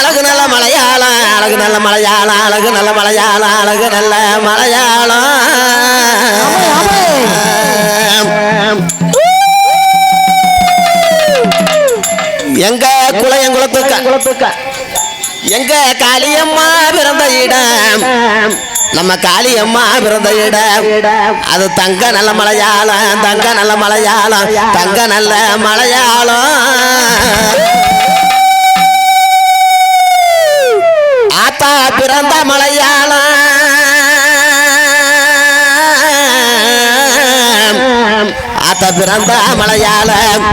அழகு நல்ல மலையாளம் அழகு நல்ல மலையாளம் அழகு நல்ல மலையாளம் அழகு நல்ல மலையாளம். எங்க குளையங்குளத்துக்கு எங்க காளியம்மா பிறந்த இடம்? நம்ம காளியம்மா பிறந்த இடம். அது தங்க நல்ல மலையாளம் தங்க நல்ல மலையாளம் தங்க நல்ல மலையாளம். பிறந்த மலையாளம் ஆத்தா பிறந்த மலையாளம்.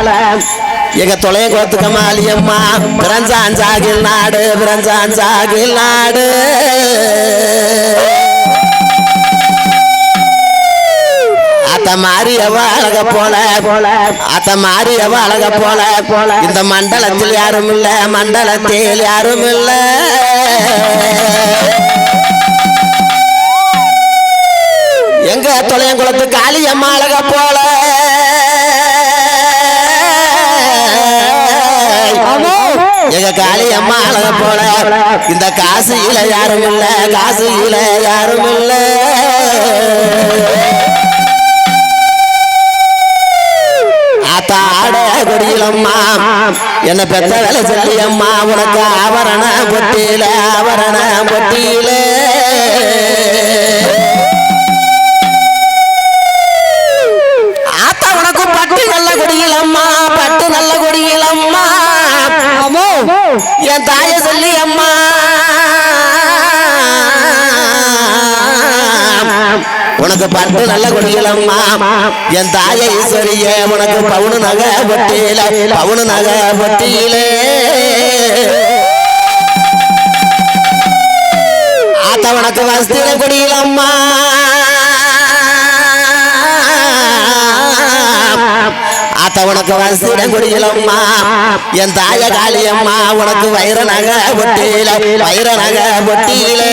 எங்க தொலைய கோத்துக்க மாலியம்மா பிறஞ்சாஞ்சாகில் நாடு பிறஞ்சாஞ்சாகில் நாடு. அத்த மாறியவ அழக போல. போல அத்த மாறியவ அழக போல. போல இந்த மண்டலத்தில் யாரும் இல்ல மண்டலத்தில் யாரும் இல்ல எங்க தொலையங்குளத்து காளியம்மா அழக போல. எங்க காளியம்மா அழக போல. இந்த காசியில யாரும் இல்ல இல்லை யாரும் இல்லை ஆத்தாட கொடியிலம்மா என்ன பெத்த வேலை சொல்லியம்மா உனக்கு ஆவரண பொட்டியில ஆவரண பொட்டியில. ஆத்தா உனக்கு பட்டு நல்ல கொடியிலம்மா பட்டு நல்ல கொடியிலம்மா. என் தாய சொல்லி அம்மா உனக்கு பட்டு நல்ல கொடிகளம்மா என் தாய ஈஸ்வரிய உனக்கு பவுனு நகை பொட்டியில பவுனு நகை பொட்டியிலே. ஆத்த உனக்கு வஸ்திர கொடிகளம்மா ஆத்த உனக்கு வஸ்திர கொடிகளம்மா என் தாய காளியம்மா உனக்கு வைர நகை பொட்டியில வைர நகை பொட்டியிலே.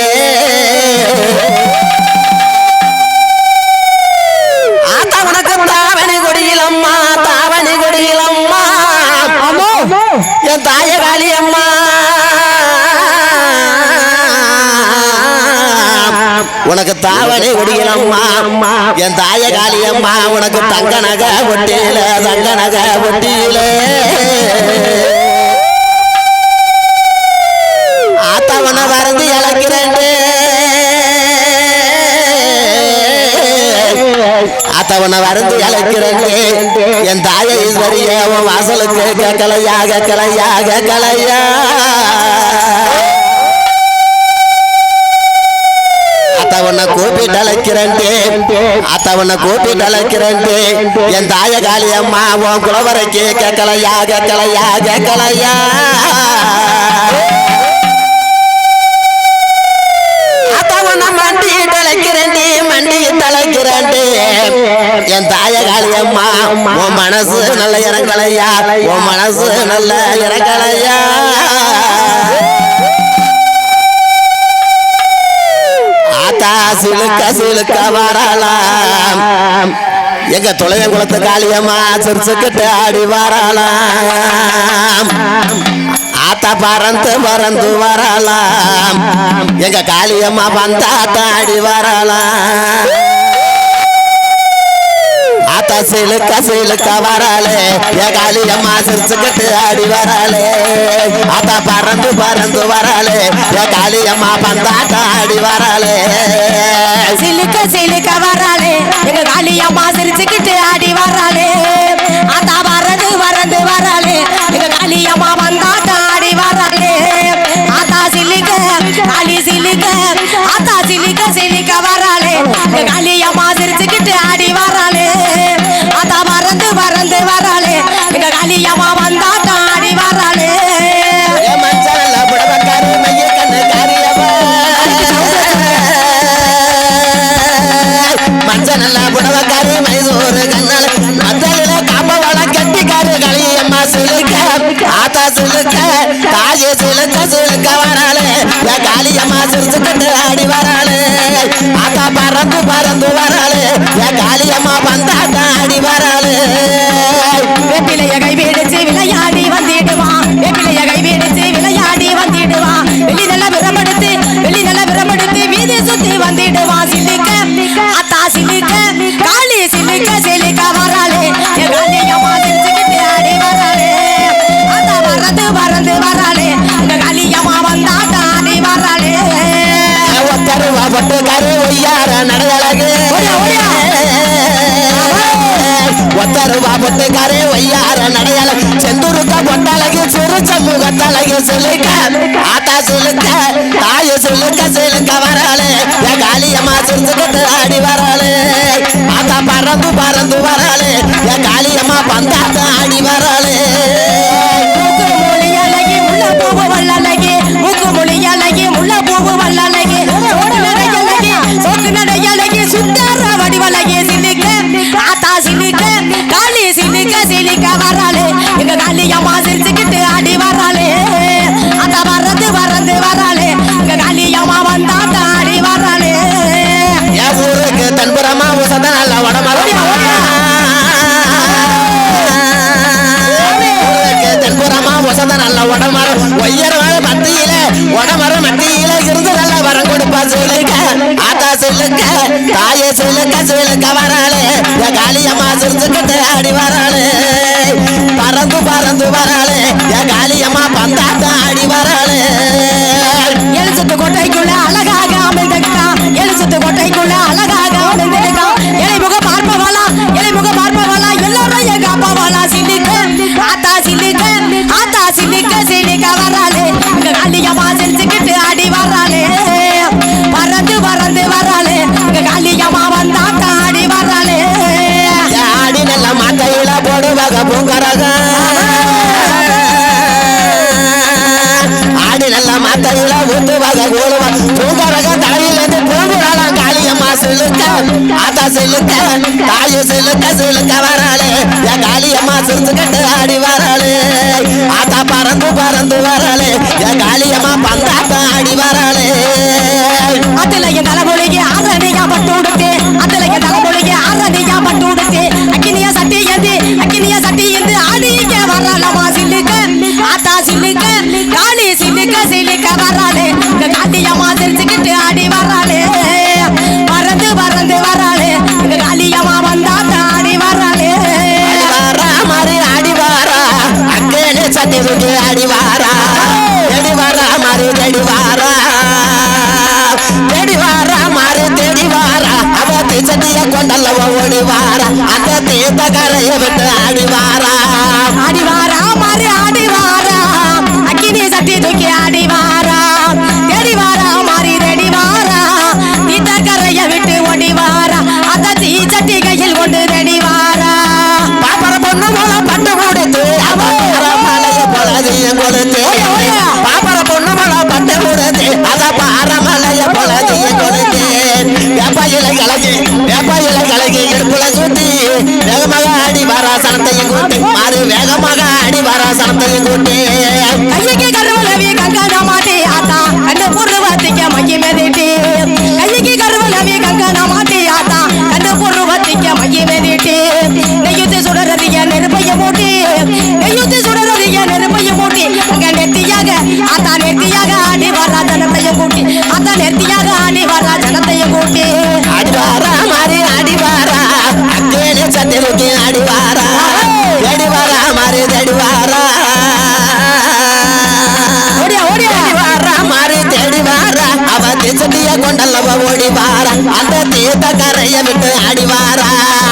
தாவணி கொடியிலம்மா. என் தாய காளியம்மா உனக்கு தங்க நகை ஒட்டியில தங்க நகை ஒட்டியில ஆத்தாவன வரந்து இழக்கிறேன் ஆத்தவனை வருந்து இழைக்கிறேன் என் தாய ஈஸ்வரிய உன் வாசலுக்கு கேட்கலையா கேட்கலையா கேட்கலையா. அத்தவனை கூப்பிட்டு அழைக்கிறேன் அத்தவனை கூப்பிட்டு என் தாய காளியம்மா உன் குலவரைக்கு கேட்கலையா கேட்கலையா கேட்கலையா? அத்தவனை மண்டி தலைக்கிறேன் மண்டி தலைக்கிறேன் என் தாய காளியம்மா உன் மனசு நல்ல இறங்கலையா? உன் மனசு நல்ல இறங்கலையா? சிலுக்க சிலுக்க வரலாம் எங்க துளையங்குளத்து காளியம்மா சிரிச்சுக்கிட்டு ஆடி வரலாம். ஆத்தா பறந்து பறந்து வரலாம். எங்க காளியம்மா வந்தாத்தா ஆடி வரலாம். ஆத்தா சிலுக்க சிலுக்க வராளே என் காளியம்மா சிரிச்சுக்கிட்டு ஆடி வராளே ஆத்தா பறந்து பறந்து வராளே என் காளியம்மா பந்தாட்ட ஆடி வராளே சிலுக்க சிலுக்க வராளே எங்க காளியம்மா சிரிச்சுக்கிட்டு ஆடி வராளே ஆத்தா வரது வரது வராளே எங்க காளியம்மா ஆடி வராளே சிலுக்க காளி சிலுக்க சிலுக்க சிலுக்க வராளே எங்க காளியம்மா சிரிச்சுக்கிட்டு ஆடி வராளே. ஆத்தா பறந்து பறந்து வராளே. என் காளியம்மா பந்தாட்ட முகத்தலைய சிலுக்க ஆத்தா சிலுக்க தாய சிலுக்க சிலுக்க வராளே. என் காளியம்மா சிரிச்சுக்கிட்டு ஆடி வராளே. ஆத்தா பறந்து பறந்து வராளே. என் காளியம்மா பந்தாத்த ஆடி வராளே. தெரிஞ்சுக்கிட்டு ஆடி வராளே. பறந்து பறந்து வராளே. என் காளியம்மா பந்தாத்த ஆடி வராளே. எழுச்சத்து கொட்டைக்குள்ள அழகாக அமைந்துட்டா எழுச்சத்து கொட்டைக்குள்ள அழகாக அமைந்துட்டா இலைமுக பார்ப்பவளா இலைமுக பார்ப்பவளா எல்லாரும் எங்க அப்பாவளா சிந்திக்க ஆத்தா சிந்திக்க ஆத்தா சிந்திக்க சிந்திக்க வராளே. செலுக்க தாய செலுக்க செலுக்க வராளே. என் காளியம்மா சிரிச்சு கட்டு மறைய விட்டு ஆடிவாரா ஆடிவாரா மறு ஆடிவாரா அக்கினி சட்டி தூக்கி ஆடிவாரா ಮೆಲ್ಗುಟ್ಟೆ ಕೈಗೆ ಕರುಳವಿ ಗಂಗನ ಮಾತೆ ಆತ ಅನ್ನ ಪೂರ್ವತಿಗೆ ಮಗಿ ಮೇಲೆ ಯಾರಾ